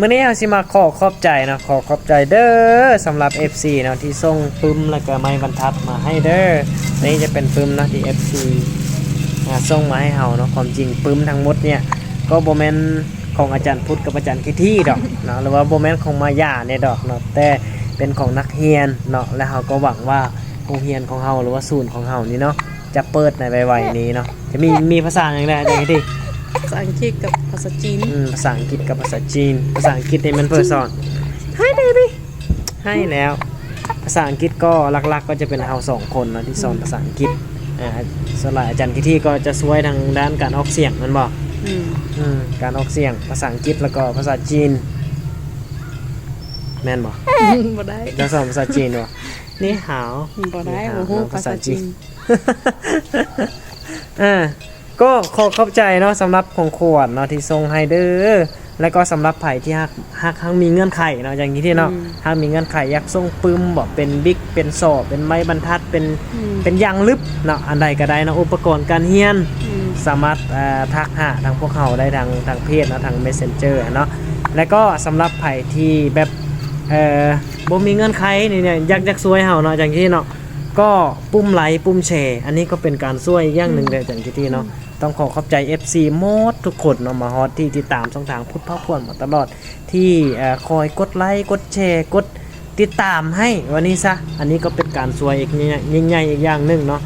มื่อนี้เราสิมาขอขอบใจนะขอขอบใจเด้อสำหรับ FC นะที่ส่งปึ้มแล้วก็ไม้บรรทัดมาให้เด้อนี่จะเป็นปึ้มนะที่ FC อ่าส่งมาให้เฮาเนาะความจริงปึ้มทั้งหมดเนี่ยก็โบแมนของอาจารย์พุทธกับอาจารย์คิที่ดอกเนาะหรือว่าโบแมนของมาย่าเนี่ยดอกเนาะแต่เป็นของนักเรียนเนาะและเฮาก็หวังว่าโรงเรียนของเฮาหรือว่าศูนย์ของเฮานี่เนาะจะเปิดในไวๆนี้เนาะจะมีมีภาษาอย่างไรอาจารย์คิที่ ภาษาอังกฤษกับภาษาจีน อืมภาษาอังกฤษกับภาษาจีน ภาษาอังกฤษนี่มันเปิดสอน Hi baby ให้แล้ว ภาษาอังกฤษก็หลักๆ ก็จะเป็นเราสองคนเนาะที่สอนภาษาอังกฤษอ่าส่วนหลายอาจารย์กิที่ก็จะช่วยทางด้านการออกเสียงนั่นบอกอืมอืมการออกเสียง ภาษาอังกฤษแล้วก็ภาษาจีน แม่นบอกบ่ได้จะสอนภาษาจีนบ่นี่หาว บ่ได้นี่หาบ่ฮู้น้องภาษาจีน อ่า ก็ขอขอบใจเนาะสำหรับของขวดเนาะที่ส่งให้เด้อแล้วก็สำหรับไผ่ที่ฮักฮักฮักมีเงื่อนไขเนาะอย่างนี้ที่เนาะฮักมีเงื่อนไขอยากส่งปึ้มบอกเป็นบิ๊กเป็นสอบเป็นไม้บรรทัดเป็นอืมเป็นยางลึบเนาะอันใดก็ได้เนาะอุปกรณ์การเรียนอืมสามารถเอ่อทักหาทางพวกเขาได้ทางทางเพจเนาะทาง Messenger เนาะแล้วก็สำหรับไผ่ที่แบบเอ่อบ่มีเงื่อนไขนี่เนี่ยอยากอยากซวยเฮาเนาะอย่างที่เนาะ ก็ปุ่มไลค์ปุ่มแชร์ อันนี้ก็เป็นการช่วยอย่างหนึ่งเลยอย่างที่เนาะต้องขอขอบใจ FC หมดทุกคนเนาะมาฮอตที่ติดตามช่องทางพุทธพ่อควรมาตลอดที่เอ่อคอยกดไลค์กดแชร์กดติดตามให้วันนี้ซะ อันนี้ก็เป็นการช่วยอีกยิ่งใหญ่อีกอย่างหนึ่งเนาะ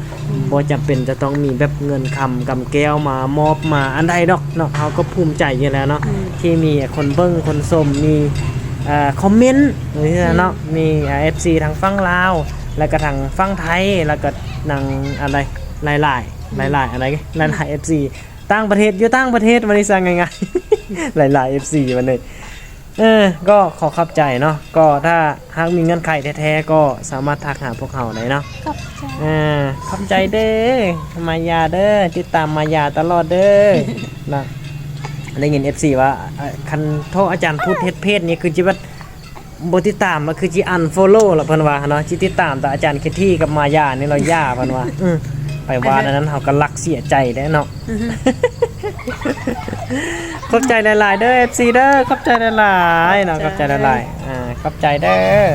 บ่จำเป็นจะต้องมีแบบเงินคำกำแก้วมามอบมาอันใดดอกเนาะเขาก็ภูมิใจอยู่แล้วเนาะอืมที่มีคนเบิ้งคนชมมีเอ่อ คอมเมนต์นี่เนาะมีเอฟซีทางฝั่งลาว แล้วก็ทางฝั่งไทย แล้วก็นางอะไรหลายหลายหลายหลายๆอะไรหลายหลายเอฟซีต่างประเทศอยู่ต่างประเทศวันนี้สั่งไงๆหลายหลายเอฟซีวันนี้เออก็ขอขอบใจเนาะก็ถ้าหากมีเงื่อนไขแท้ๆก็สามารถทักหาพวกเขาได้เนาะขอบใจอ่าขอบใจเด้อมายาเด้อติดตามมายาตลอดเด้อนะ ได้ยิน FC ว่าเอ่อคันโทษอาจารย์พูดเฮ็ดเพศนี่คือจิว่าบ่ติตามมันคือจิอัน follow ล่ะเพิ่นว่าเนาะจิติตามแต่อาจารย์เคที่กับมายานี่เราย่าเพิ่นว่าอืไปว่าอันนั้นเฮาก็รักเสียใจได้เนาะขอบใจหลายๆเด้อ FC เด้อขอบใจหลายๆเนาะขอบใจหลายๆอ่าขอบใจเด้อ